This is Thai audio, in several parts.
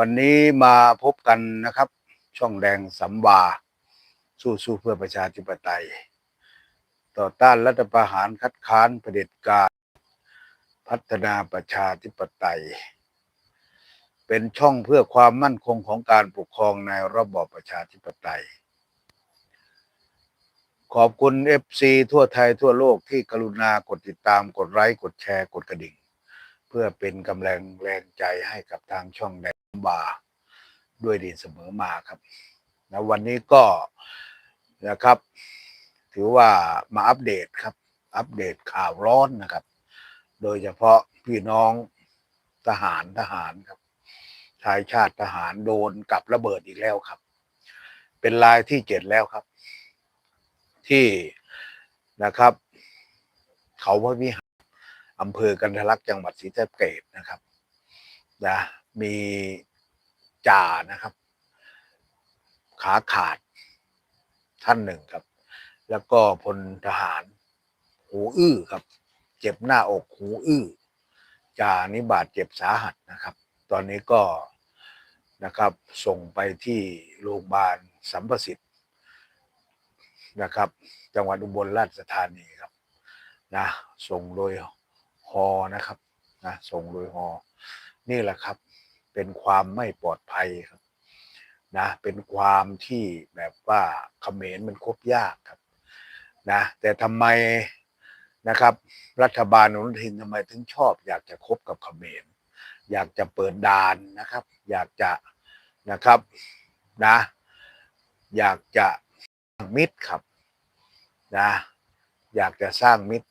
วันนี้มาพบกันนะครับ ช่องแดงสัมวาสู้สู้เพื่อประชาธิปไตย ต่อต้านรัฐประหารคัดค้านเผด็จการ พัฒนาประชาธิปไตย เป็นช่องเพื่อความมั่นคงของการปกครองในระบอบประชาธิปไตย ขอบคุณ FC ทั่วไทยทั่วโลกที่กรุณากดติดตามกดไลค์กดแชร์กดกระดิ่งเพื่อเป็นกำลังแรงใจให้กับทางช่องแดง บา ด้วยดีเสมอมาครับนะวันนี้ก็นะครับ ถือว่ามาอัปเดตครับ อัปเดตข่าวร้อนนะครับ โดยเฉพาะพี่น้องทหารทหารครับชายชาติทหารโดนกับระเบิดอีกแล้วครับ เป็นรายที่เจ็ดแล้วครับ ที่นะครับ เขาพระวิหารอำเภอกันทะลักจังหวัดศรีสะเกษนะครับนะ มีจ่านะครับ ขาขาดท่านหนึ่งครับ แล้วก็พลทหาร หูอื้อครับ เจ็บหน้าอกหูอื้อจ่านี่บาดเจ็บสาหัสนะครับ ตอนนี้ก็นะครับ ส่งไปที่โรงพยาบาลสัมประสิทธิ์นะครับ จังหวัดอุบลราชธานีครับนะส่งโดยฮอนะครับนะส่งโดยฮอนี่แหละครับ เป็นความไม่ปลอดภัยครับนะเป็นความที่แบบว่าเขมรมันคบยากครับนะแต่ทำไมนะครับ รัฐบาลอนุทินทำไมถึงชอบ อยากจะคบกับเขมรอยากจะเปิดด่านนะครับ อยากจะนะครับนะ อยากจะสร้างมิตรครับนะอยากจะสร้างมิตร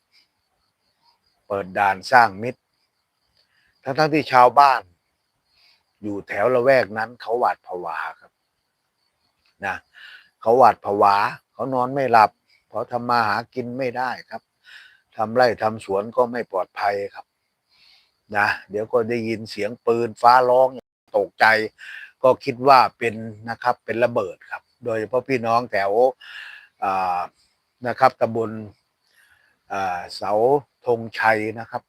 เปิดด่านสร้างมิตร ทั้งๆที่ชาวบ้าน อยู่แถวละแวกนั้น เขาหวาดผวาครับนะเขาหวาดผวา เขานอนไม่หลับ เพราะทำมาหากินไม่ได้ครับทำไร่ทำสวนก็ไม่ปลอดภัยครับนะเดี๋ยวก็ได้ยินเสียงปืนฟ้าร้องตกใจ ก็คิดว่าเป็นนะครับเป็นระเบิดครับ โดยเฉพาะพี่น้องแถวนะครับตำบลเสาธงชัยนะครับ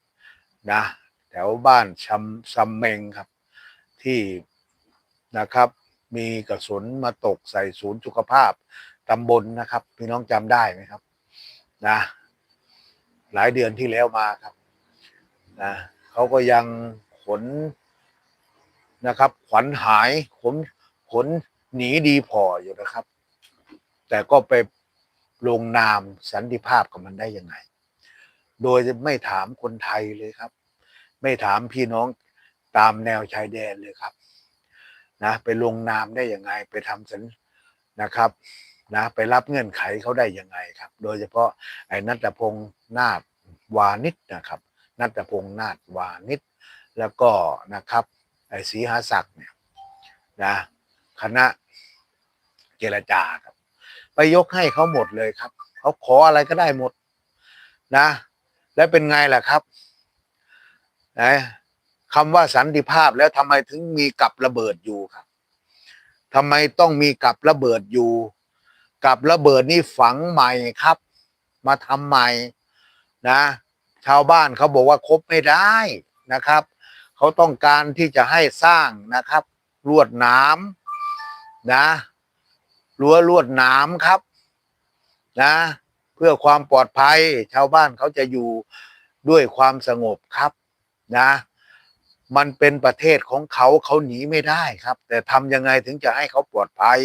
นะแถวบ้านชำซัมเมงครับ ที่นะครับมีกระสุนมาตกใส่ศูนย์สุขภาพตำบลนะครับ พี่น้องจำได้ไหมครับนะหลายเดือนที่แล้วมาครับนะเขาก็ยังขนนะครับ ขวัญหายขนขนหนีดีพออยู่นะครับ แต่ก็ไปลงนามสันติภาพกับมันได้ยังไง โดยไม่ถามคนไทยเลยครับ ไม่ถามพี่น้อง ตามแนวชายแดนเลยครับนะไปลงนามได้ยังไงไปทำสัญนะครับนะไปรับเงื่อนไขเขาได้ยังไงครับ โดยเฉพาะไอ้นัตพงษ์นาฏวานิชนะครับ นัตพงษ์นาฏวานิชแล้วก็นะครับไอ้ศรีหาศักดิ์เนี่ยนะคณะเจรจาครับ ไปยกให้เขาหมดเลยครับเขาขออะไรก็ได้หมดนะ แล้วเป็นไงล่ะครับนะ คำว่าสันติภาพแล้วทำไมถึงมีกับระเบิดอยู่ครับทำไมต้องมีกับระเบิดอยู่ กับระเบิดนี่ฝังใหม่ครับ มาทำใหม่นะ ชาวบ้านเขาบอกว่าครบไม่ได้นะครับ เขาต้องการที่จะให้สร้างนะครับลวดน้ำนะรั้วลวดน้ำครับนะเพื่อความปลอดภัย ชาวบ้านเขาจะอยู่ด้วยความสงบครับนะ มันเป็นประเทศของเขาเขาหนีไม่ได้ครับ แต่ทำยังไงถึงจะให้เขาปลอดภัย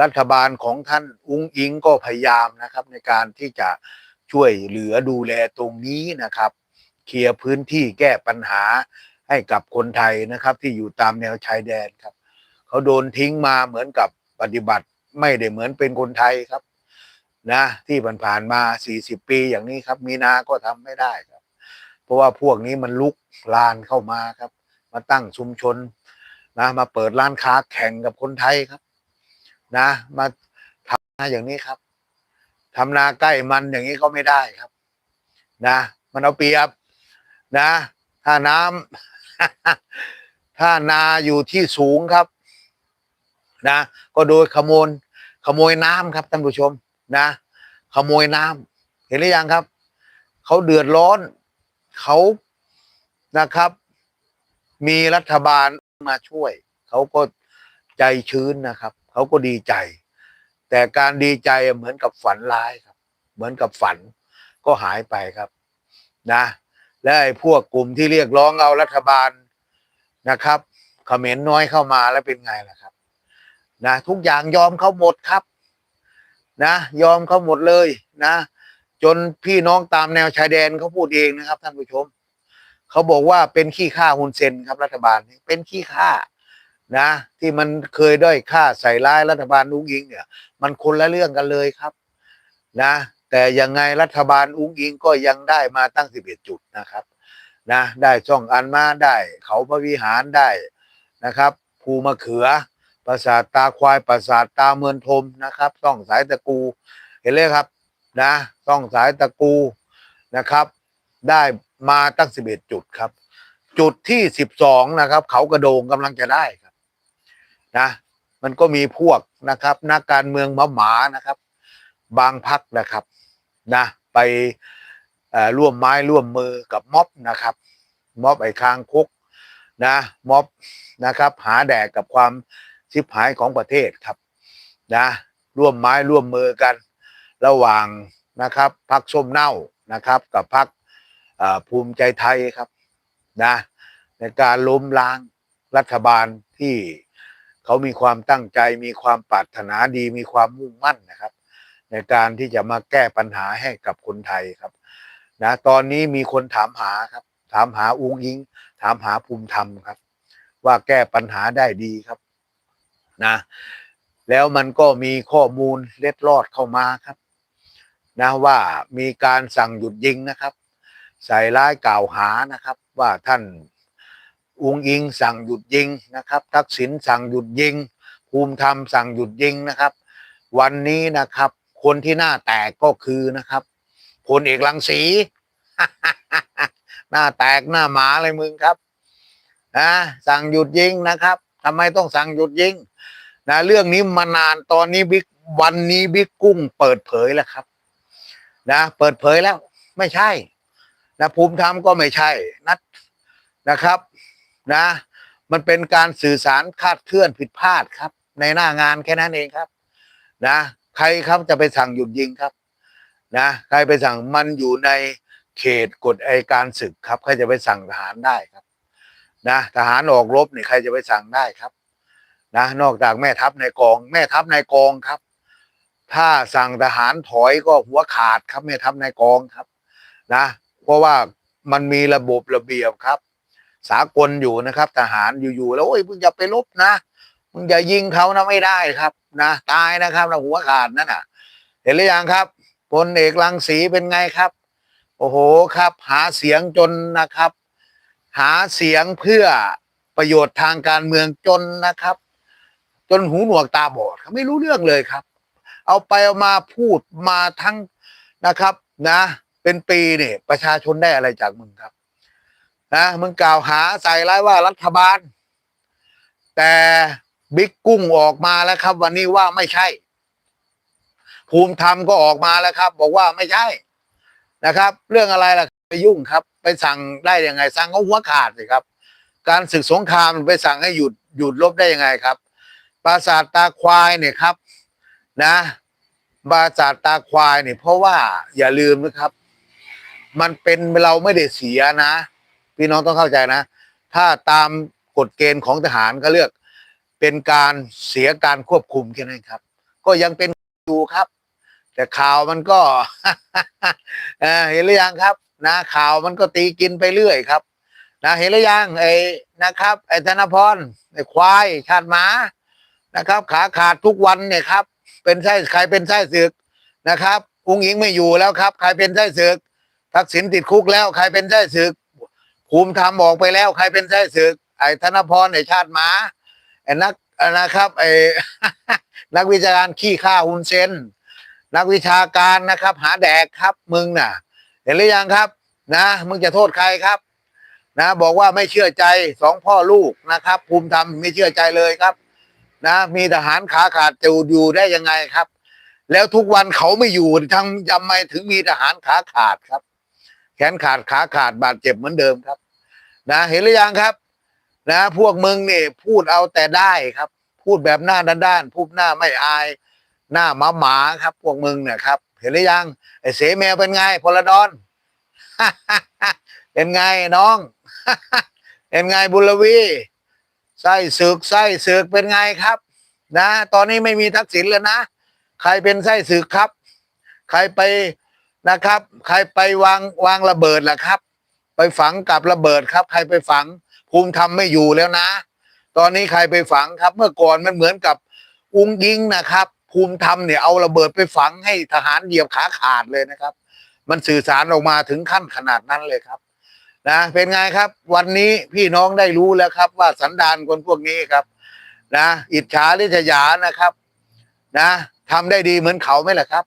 รัฐบาลของท่านอุ้งอิงก็พยายามนะครับ ในการที่จะช่วยเหลือดูแลตรงนี้นะครับ เคลียร์พื้นที่แก้ปัญหาให้กับคนไทยนะครับ ที่อยู่ตามแนวชายแดนครับ เขาโดนทิ้งมาเหมือนกับปฏิบัติไม่ได้เหมือนเป็นคนไทยครับ นะ ที่ผ่านๆมา 40 ปีอย่างนี้ครับ มีนาก็ทำไม่ได้ครับ เพราะว่าพวกนี้มันลุกลานเข้ามาครับ มาตั้งชุมชนนะมาเปิดร้านค้าแข่งกับคนไทยครับ นะ มาทำนาอย่างนี้ครับทำนาใกล้มันอย่างนี้ก็ไม่ได้ครับ นะ มันเอาเปรียบนะ ถ้าน้ำถ้านาอยู่ที่สูงครับ นะ ก็โดยขโมยขโมยน้ำครับท่านผู้ชม นะ ขโมยน้ำเห็นหรือยังครับ เขาเดือดร้อน เขานะครับ มีรัฐบาลมาช่วย เขาก็ใจชื้นนะครับ เขาก็ดีใจ แต่การดีใจเหมือนกับฝันร้ายครับ เหมือนกับฝันก็หายไปครับนะ และไอ้พวกกลุ่มที่เรียกร้องเอารัฐบาลนะครับเขมรน้อยเข้ามาแล้วเป็นไงล่ะครับ นะ ทุกอย่างยอมเขาหมดครับ นะ ยอมเขาหมดเลยนะ จนพี่น้องตามแนวชายแดนเขาพูดเองนะครับ ท่านผู้ชม เขาบอกว่าเป็นขี้ข้าฮุนเซนครับรัฐบาลนี้เป็นขี้ข้านะ ที่มันเคยด้อยค่าใส่ร้ายรัฐบาลอุ้งอิงเนี่ย มันคนละเรื่องกันเลยครับ นะ แต่ยังไงรัฐบาลอุ้งอิงก็ยังได้มาตั้งสิบเอ็ดจุดนะครับ นะ ได้ช่องอันมาได้ เขาพระวิหารได้นะครับภูมะเขือปราสาทตาควายปราสาทตาเมือนทมนะครับต้องสายตะกู เห็นเลยครับ นะต้องสายตะกูนะครับ ได้มาตั้งสิบเอ็ดจุดครับ จุดที่สิบสองนะครับ เขากระโดงกำลังจะได้ครับนะมันก็มีพวกนะครับนักการเมืองหมาหมานะครับ บางพักนะครับนะไปร่วมไม้ร่วมมือกับม็อบนะครับม็อบไอ้คางคุกนะม็อบนะครับ หาแดกกับความชิบหายของประเทศครับนะร่วมไม้ร่วมมือกัน ระหว่างนะครับพักส้มเน่านะครับ กับพักภูมิใจไทยครับนะในการล้มล้างรัฐบาลที่เขามีความตั้งใจมีความปรารถนาดีมีความมุ่งมั่นนะครับ ในการที่จะมาแก้ปัญหาให้กับคนไทยครับนะตอนนี้มีคนถามหาครับ ถามหาอุ้งยิง ถามหาภูมิธรรมครับ ว่าแก้ปัญหาได้ดีครับนะแล้วมันก็มีข้อมูลเล็ดลอดเข้ามาครับ นะว่ามีการสั่งหยุดยิงนะครับ ใส่ร้ายกล่าวหานะครับ ว่าท่านอุงอิงสั่งหยุดยิงนะครับ ทักษิณสั่งหยุดยิง ภูมิธรรมสั่งหยุดยิงนะครับ วันนี้นะครับ คนที่หน้าแตกก็คือนะครับพลเอกลังสีหน้าแตกหน้าหมาเลยมึงครับนะสั่งหยุดยิงนะครับทำไมต้องสั่งหยุดยิงนะเรื่องนี้มานานตอนนี้บิ๊กวันนี้บิ๊กกุ้งเปิดเผยแล้วครับ นะเปิดเผยแล้ว ไม่ใช่นะภูมิธรรมก็ไม่ใช่นัดนะครับนะ มันเป็นการสื่อสารคาดเคลื่อนผิดพลาดครับ ในหน้างานแค่นั้นเองครับ นะ ใครครับจะไปสั่งหยุดยิงครับ นะใครไปสั่งมันอยู่ในเขตกฎไอการศึกครับ ใครจะไปสั่งทหารได้ครับนะทหารออกรบเนี่ยใครจะไปสั่งได้ครับ นะ นอกจากแม่ทัพในกอง แม่ทัพในกองครับ ถ้าสั่งทหารถอยก็หัวขาดครับแม่ทัพในกองครับ นะ เพราะว่ามันมีระบบระเบียบครับ สากลอยู่นะครับ ทหารอยู่ๆแล้วโอ้ยมึงอย่าไปลบนะมึงอย่ายิงเขานะไม่ได้ครับ นะตายนะครับนะหัวขาดนั่นน่ะ เห็นหรือยังครับพลเอกรังสีเป็นไงครับ โอ้โหครับ หาเสียงจนนะครับ หาเสียงเพื่อประโยชน์ทางการเมืองจนนะครับ จนหูหนวกตาบอดเขาไม่รู้เรื่องเลยครับ เอาไปเอามาพูดมาทั้งนะครับนะ เป็นปีเนี่ยประชาชนได้อะไรจากมึงครับนะมึงกล่าวหาใส่ร้ายว่ารัฐบาล แต่บิ๊กกุ้งออกมาแล้วครับ วันนี้ว่าไม่ใช่ ภูมิธรรมก็ออกมาแล้วครับ บอกว่าไม่ใช่นะครับ เรื่องอะไรล่ะไปยุ่งครับ ไปสั่งได้ยังไง สั่งเขาหัวขาดสิครับ การศึกสงครามไปสั่งให้หยุดหยุดลบได้ยังไงครับปราสาทตาควายเนี่ยครับ นะปราสาตาควายเนี่ยเพราะว่าอย่าลืมนะครับ มันเป็นเราไม่ได้เสียนะ พี่น้องต้องเข้าใจนะ ถ้าตามกฎเกณฑ์ของทหารก็เลือก เป็นการเสียการควบคุมแค่นั้นครับ ก็ยังเป็นอยู่ครับ แต่ข่าวมันก็เอ่อเห็นหรือยังครับ นะข่าวมันก็ตีกินไปเรื่อยครับนะเห็นหรือยังไอ้นะครับไอ้ธนพรไอ้ควายชาติหมานะครับ ขาขาดทุกวันเนี่ยครับ เป็นไส้ใครเป็นไส้ศึกนะครับอุ้งอิงไม่อยู่แล้วครับ ใครเป็นไส้ศึก ทักษิณติดคุกแล้ว ใครเป็นไส้ศึกภูมิธรรมออกไปแล้ว ใครเป็นไส้ศึก ไอ้ธนพรไอ้ชาติหมาไอ้นักนะครับไอ้นักวิชาการขี้ข้าหุนเซนนักวิชาการนะครับ หาแดกครับมึงน่ะ เห็นหรือยังครับ นะมึงจะโทษใครครับ นะ บอกว่าไม่เชื่อใจสองพ่อลูกนะครับ ภูมิธรรมไม่เชื่อใจเลยครับ นะมีทหารขาขาดจะอยู่ได้ยังไงครับ แล้วทุกวันเขาไม่อยู่ทั้งทำไมถึงมีทหารขาขาดครับ แขนขาดขาขาดบาดเจ็บเหมือนเดิมครับ นะเห็นหรือยังครับ นะ พวกมึงนี่พูดเอาแต่ได้ครับ พูดแบบหน้าด้านๆพูดหน้าไม่อาย หน้าหมาหมาๆครับ พวกมึงเนี่ยครับ เห็นหรือยังไอเสแมวเป็นไงพลดอนเป็นไงน้อง เป็นไงบุรวี ไส้ศึกไส้ศึกเป็นไงครับ นะ ตอนนี้ไม่มีทักษิณแล้วนะ ใครเป็นไส้ศึกครับ ใครไปนะครับ ใครไปวางวางระเบิดล่ะครับ ไปฝังกับระเบิดครับ ใครไปฝังภูมิธรรมไม่อยู่แล้วนะ ตอนนี้ใครไปฝังครับ เมื่อก่อนมันเหมือนกับอุ้งยิงนะครับ ภูมิธรรมเนี่ยเอาระเบิดไปฝังให้ทหารเหยียบขาขาดเลยนะครับ มันสื่อสารออกมาถึงขั้นขนาดนั้นเลยครับ นะเป็นไงครับ วันนี้พี่น้องได้รู้แล้วครับ ว่าสันดานคนพวกนี้ครับ นะอิจฉาริษยานะครับ นะทำได้ดีเหมือนเขาไหมล่ะครับ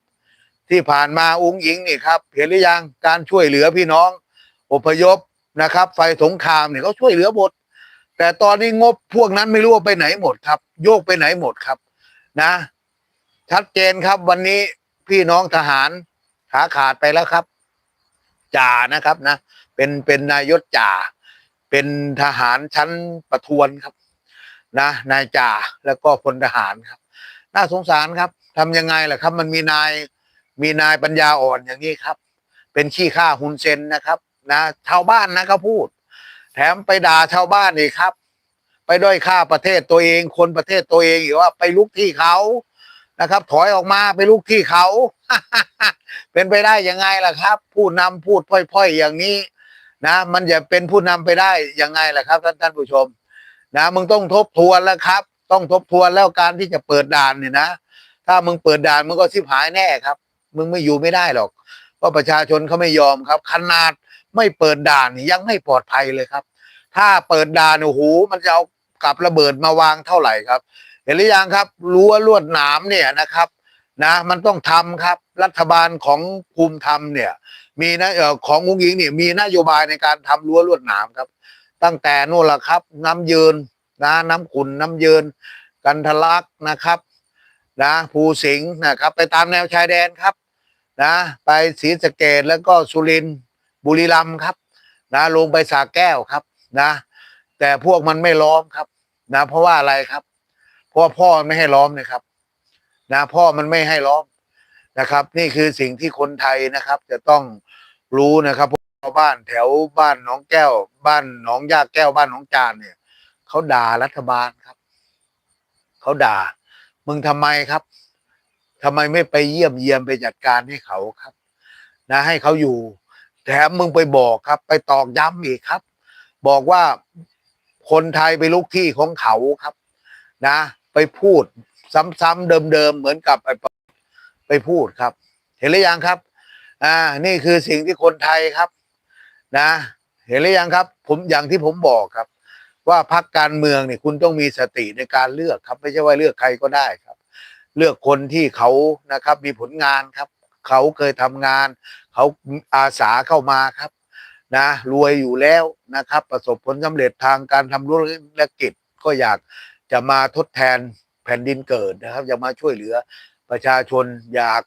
ที่ผ่านมาอุ้งอิงนี่ครับเห็นหรือยังการช่วยเหลือพี่น้อง อพยพนะครับ ไฟสงครามเนี่ยเขาช่วยเหลือหมดแต่ตอนนี้งบพวกนั้นไม่รู้ว่าไปไหนหมดครับ โยกไปไหนหมดครับ นะ ชัดเจนครับวันนี้พี่น้องทหารขาขาดไปแล้วครับ จ่านะครับนะ เป็นเป็นนายศจ่า เป็นทหารชั้นประทวนครับ นะนายจ่าแล้วก็พลทหารครับ น่าสงสารครับทำยังไงล่ะครับ มันมีนายมีนายปัญญาอ่อนอย่างนี้ครับ เป็นขี้ข้าหุนเซนนะครับนะชาวบ้านนะเขาพูด แถมไปด่าชาวบ้านอีกครับ ไปด้อยค่าประเทศตัวเอง คนประเทศตัวเองอีกว่าไปลุกที่เขานะครับ ถอยออกมาไปลุกที่เขา เป็นไปได้ยังไงล่ะครับ ผู้นำพูดพร่อยๆอย่างนี้ นะ มันจะเป็นผู้นำไปได้ยังไงล่ะครับท่านท่านผู้ชม นะมึงต้องทบทวนแล้วครับ ต้องทบทวนแล้วการที่จะเปิดด่านเนี่ยนะถ้ามึงเปิดด่านมึงก็สิบหายแน่ครับ มึงไม่อยู่ไม่ได้หรอกเพราะประชาชนเขาไม่ยอมครับ ขนาดไม่เปิดด่านยังไม่ปลอดภัยเลยครับ ถ้าเปิดด่านโอ้โหมันจะเอากับระเบิดมาวางเท่าไหร่ครับ เห็นหรือยังครับรั้วลวดหนามเนี่ยนะครับ นะมันต้องทำครับ รัฐบาลของภูมิธรรมเนี่ย มีนะเอ่อของอุ้งอิงเนี่ยมีนโยบายในการทำรั้วลวดหนามครับ ตั้งแต่นู่นละครับ น้ำยืนนะน้ำขุนน้ำยืน กันทะลักนะครับนะภูสิงห์นะครับ ไปตามแนวชายแดนครับนะไปศรีสะเกดแล้วก็สุรินทร์บุรีรัมย์ครับนะลงไปสาแก้วครับนะ แต่พวกมันไม่ล้อมครับนะเพราะว่าอะไรครับ เพราะพ่อไม่ให้ล้อมนะครับ นะพ่อมันไม่ให้ล้อมนะครับ นี่คือสิ่งที่คนไทยนะครับ จะต้องรู้นะครับชาวบ้านแถวบ้านหนองแก้ว บ้านหนองยาแก้วบ้านหนองจานเนี่ยเขาด่ารัฐบาลครับเขาด่า มึงทำไมครับทำไมไม่ไปเยี่ยมเยียนไปจัดการให้เขาครับ นะ ให้เขาอยู่ แถมมึงไปบอกครับ ไปตอกย้ำอีกครับ บอกว่าคนไทยไปลุกที่ของเขาครับ นะ ไปพูด ซ้ำๆเดิมๆเหมือนกับไปไปพูดครับ เห็นหรือยังครับ อ่า นี่คือสิ่งที่คนไทยครับ นะ เห็นหรือยังครับ ผมอย่างที่ผมบอกครับ ว่าพรรคการเมืองเนี่ยคุณต้องมีสติในการเลือกครับ ไม่ใช่ว่าเลือกใครก็ได้ครับ เลือกคนที่เขานะครับ มีผลงานครับ เขาเคยทำงาน เขาอาสาเข้ามาครับ นะ รวยอยู่แล้วนะครับ ประสบผลสำเร็จทางการทำธุรกิจก็อยากจะมาทดแทน แผ่นดินเกิดนะครับ อยากมาช่วยเหลือประชาชนอยาก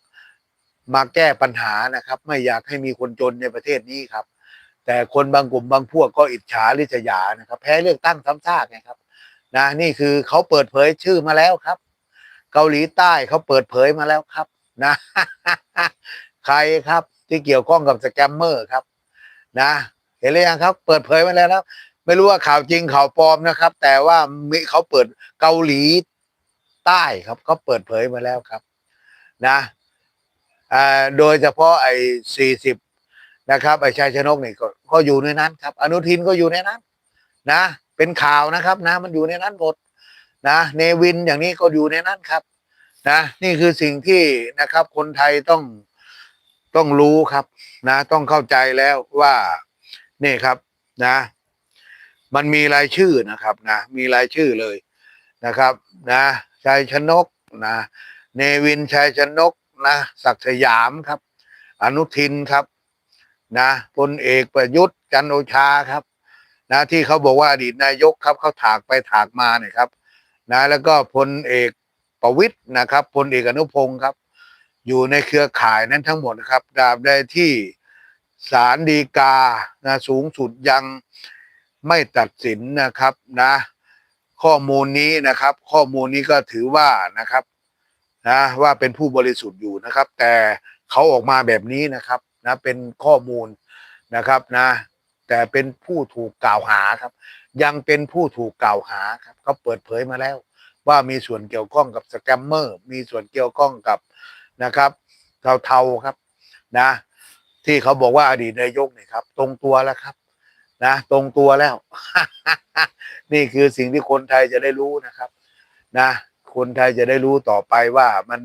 มาแก้ปัญหานะครับ ไม่อยากให้มีคนจนในประเทศนี้ครับ แต่คนบางกลุ่มบางพวกก็อิจฉาริษยานะครับ แพ้เลือกตั้งซ้ำซากไงครับนะนี่คือเขาเปิดเผยชื่อมาแล้วครับ เกาหลีใต้เขาเปิดเผยมาแล้วครับนะใครครับที่เกี่ยวข้องกับสแกมเมอร์ครับ นะ เห็นหรือยังครับ เปิดเผยมาแล้วนะไม่รู้ว่าข่าวจริงข่าวปลอมนะครับ แต่ว่ามีเขาเปิดเกาหลี ใต้ครับเขาเปิดเผยมาแล้วครับนะโดยเฉพาะไอ้สี่สิบนะครับไอ้ชัยชนกนี่ก็ก็อยู่ในนั้นครับ อนุทินก็อยู่ในนั้นนะ เป็นข่าวนะครับนะ มันอยู่ในนั้นหมดนะเนวินอย่างนี้ก็อยู่ในนั้นครับนะนี่คือสิ่งที่นะครับ คนไทยต้องต้องรู้ครับนะ ต้องเข้าใจแล้วว่านี่ครับนะ มันมีรายชื่อนะครับนะ มีรายชื่อเลยนะครับ นะ ชัยชนกนะเนวินชัยชนกนะศักดิ์สยามครับ อนุทินครับนะพลเอกประยุทธ์จันโอชาครับนะที่เขาบอกว่าอดีตนายกครับเขาถากไปถากมาเนี่ยครับนะแล้วก็พลเอกประวิตย์นะครับพลเอกอนุพงศ์ครับ อยู่ในเครือข่ายนั้นทั้งหมดนะครับตราบใดที่ศาลฎีกานะสูงสุดยังไม่ตัดสินนะครับนะ ข้อมูลนี้นะครับ ข้อมูลนี้ก็ถือว่านะครับนะว่าเป็นผู้บริสุทธิ์อยู่นะครับ แต่เขาออกมาแบบนี้นะครับนะเป็นข้อมูลนะครับนะ แต่เป็นผู้ถูกกล่าวหาครับ ยังเป็นผู้ถูกกล่าวหาครับเขาเปิดเผยมาแล้ว ว่ามีส่วนเกี่ยวข้องกับสแกมเมอร์มีส่วนเกี่ยวข้องกับนะครับเทาๆครับนะ ที่เขาบอกว่าอดีตนายกเนี่ยครับ ตรงตัวแล้วครับ นะตรงตัวแล้ว นี่คือสิ่งที่คนไทยจะได้รู้นะครับ นะ คนไทยจะได้รู้ต่อไปว่ามัน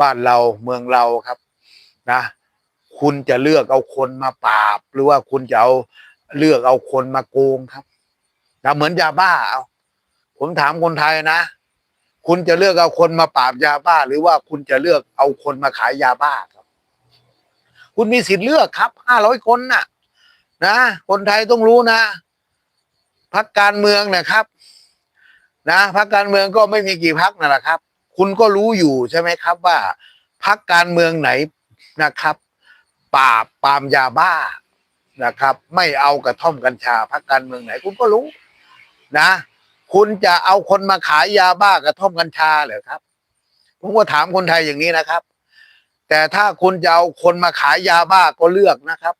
บ้านเราเมืองเราครับ นะ คุณจะเลือกเอาคนมาปราบ หรือว่าคุณจะเอาเลือกเอาคนมาโกงครับนะเหมือนยาบ้าเอาผมถามคนไทยนะคุณจะเลือกเอาคนมาปราบยาบ้า หรือว่าคุณจะเลือกเอาคนมาขายยาบ้าครับ คุณมีสิทธิ์เลือกครับห้าร้อยคนน่ะ นะ คนไทยต้องรู้นะพักการเมืองนะครับ นะพักการเมืองก็ไม่มีกี่พักนั่นแหละครับ คุณก็รู้อยู่ใช่ไหมครับว่าพักการเมืองไหนนะครับ ปราบปรามยาบ้านะครับ ไม่เอากระท่อมกัญชาพักการเมืองไหน คุณก็รู้ นะ คุณจะเอาคนมาขายยาบ้ากระท่อมกัญชาเหรอครับผมก็ถามคนไทยอย่างนี้นะครับ แต่ถ้าคุณจะเอาคนมาขายยาบ้าก็เลือกนะครับ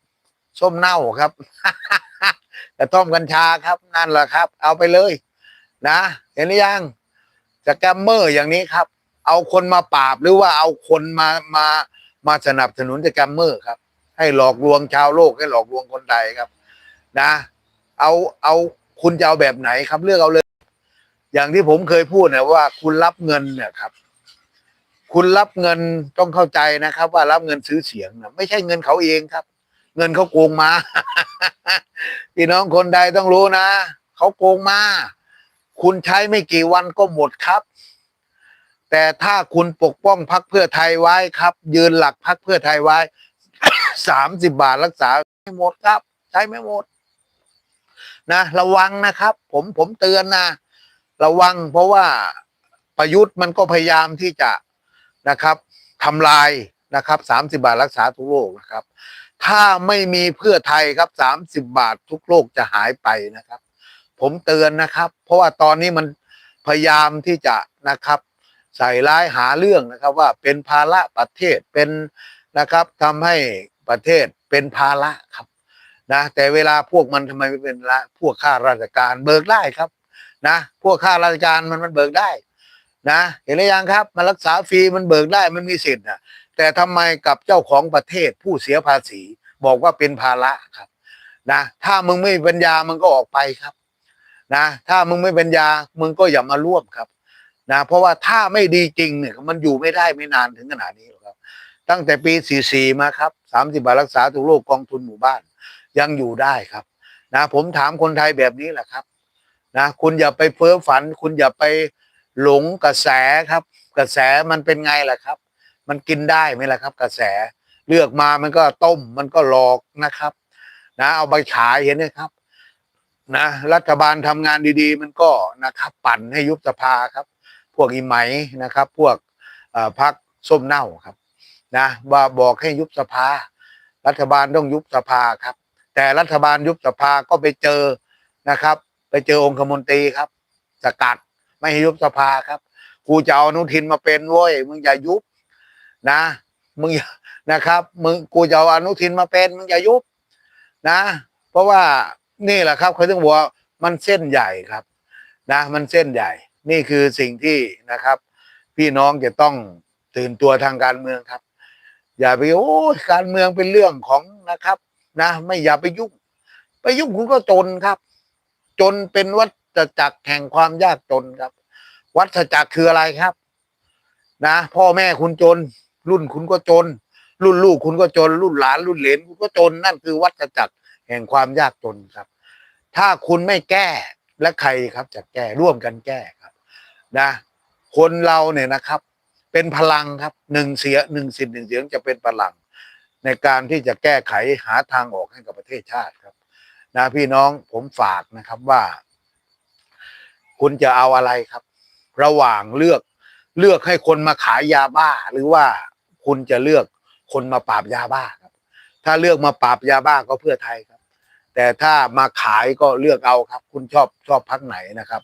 ส้มเน่าครับกระท่อมกัญชาครับนั่นแหละครับ เอาไปเลย นะ เห็นหรือยังจะแกมเมอร์อย่างนี้ครับ เอาคนมาปราบหรือว่าเอาคนมามามาสนับสนุนจะแกมเมอร์ครับ ให้หลอกลวงชาวโลกให้หลอกลวงคนไทยครับ นะ เอาเอาคุณจะเอาแบบไหนครับเลือกเอาเลย อย่างที่ผมเคยพูดนะว่า คุณรับเงินเนี่ยครับ คุณรับเงินต้องเข้าใจนะครับ ว่ารับเงินซื้อเสียงนะไม่ใช่เงินเขาเองครับ เงินเขาโกงมาพี่น้องคนใดต้องรู้นะเขาโกงมา คุณใช้ไม่กี่วันก็หมดครับ แต่ถ้าคุณปกป้องพักเพื่อไทยไว้ครับ ยืนหลักพักเพื่อไทยไว้สามสิบบาทรักษาไม่หมดครับ ใช้ไม่หมด นะ ระวังนะครับ ผมผมเตือนนะระวังเพราะว่าประยุทธ์มันก็พยายามที่จะนะครับทำลายนะครับสามสิบาทรักษาทุกโรคนะครับ ถ้าไม่มีเพื่อไทยครับสามสิบบาททุกโรคจะหายไปนะครับ ผมเตือนนะครับ เพราะว่าตอนนี้มันพยายามที่จะนะครับ ใส่ร้ายหาเรื่องนะครับว่าเป็นภาระประเทศเป็นนะครับทำให้ประเทศเป็นภาระครับนะแต่เวลาพวกมันทำไมไม่เป็นละพวกข้าราชการเบิกได้ครับนะพวกข้าราชการมันมันเบิกได้นะเห็นหรือยังครับ มันรักษาฟรีมันเบิกได้มันมีสิทธิ์นะ แต่ทำไมกับเจ้าของประเทศผู้เสียภาษี บอกว่าเป็นภาระครับนะถ้ามึงไม่ปัญญามึงก็ออกไปครับนะถ้ามึงไม่ปัญญามึงก็อย่ามาร่วมครับนะเพราะว่าถ้าไม่ดีจริงเนี่ยมันอยู่ไม่ได้ไม่นานถึงขนาดนี้หรอกครับ ตั้งแต่ปี 44 มาครับ 30 บาทรักษาทุกโรคกองทุนหมู่บ้านยังอยู่ได้ครับนะผมถามคนไทยแบบนี้แหละครับนะคุณอย่าไปเพ้อฝัน คุณอย่าไปหลงกระแสครับ กระแสมันเป็นไงล่ะครับ มันกินได้ไหมล่ะครับ กระแสเลือกมามันก็ต้มมันก็หลอกนะครับ นะเอาไปขายเห็นไหมครับ นะ รัฐบาลทำงานดีๆ มันก็นะครับ ปั่นให้ยุบสภาครับ พวกอีไหมนะครับ พวกพักส้มเน่าครับ นะว่าบอกให้ยุบสภา รัฐบาลต้องยุบสภาครับ แต่รัฐบาลยุบสภาก็ไปเจอนะครับ ไปเจอองคมนตรีครับ สกัดไม่ให้ยุบสภาครับกูจะเอานุทินมาเป็นเว้ยมึงอย่ายุบ นะมึงนะครับมึงกูจะเอาอนุทินมาเป็นมึงอย่ายุบนะ เพราะว่านี่แหละครับเขาถึงบอกว่ามันเส้นใหญ่ครับ นะ มันเส้นใหญ่ นี่คือสิ่งที่นะครับ พี่น้องจะต้องตื่นตัวทางการเมืองครับ อย่าไปโอ้ยการเมืองเป็นเรื่องของนะครับ นะ ไม่อย่าไปยุ่งไปยุ่งคุณก็จนครับ จนเป็นวัฏจักรแห่งความยากจนครับ วัฏจักรคืออะไรครับ นะ พ่อแม่คุณจน รุ่นคุณก็จน รุ่นลูกคุณก็จน รุ่นหลานรุ่นเหลนคุณก็จนนั่นคือวัฏจักรแห่งความยากจนครับ ถ้าคุณไม่แก้และใครครับจะแก้ร่วมกันแก้ครับนะคนเราเนี่ยนะครับ เป็นพลังครับหนึ่งเสียหนึ่งสิทธิ์หนึ่งเสียงจะเป็นพลัง ในการที่จะแก้ไขหาทางออกให้กับประเทศชาติครับ นะพี่น้องผมฝากนะครับว่า คุณจะเอาอะไรครับ ระหว่างเลือกเลือกให้คนมาขายยาบ้าหรือว่า คุณจะเลือกคนมาปราบยาบ้าครับ ถ้าเลือกมาปราบยาบ้าก็เพื่อไทยครับ แต่ถ้ามาขายก็เลือกเอาครับ คุณชอบชอบพักไหนนะครับ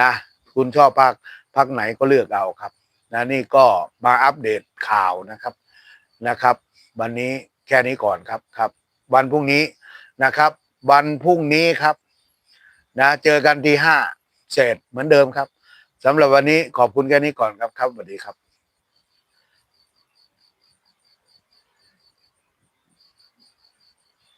นะ คุณชอบพักพักไหนก็เลือกเอาครับ นะนี่ก็มาอัปเดตข่าวนะครับนะครับ วันนี้แค่นี้ก่อนครับครับ วันพรุ่งนี้นะครับ วันพรุ่งนี้ครับ นะเจอกันที่ห้าเสร็จเหมือนเดิมครับสำหรับวันนี้ขอบคุณแค่นี้ก่อนครับครับสวัสดีครับ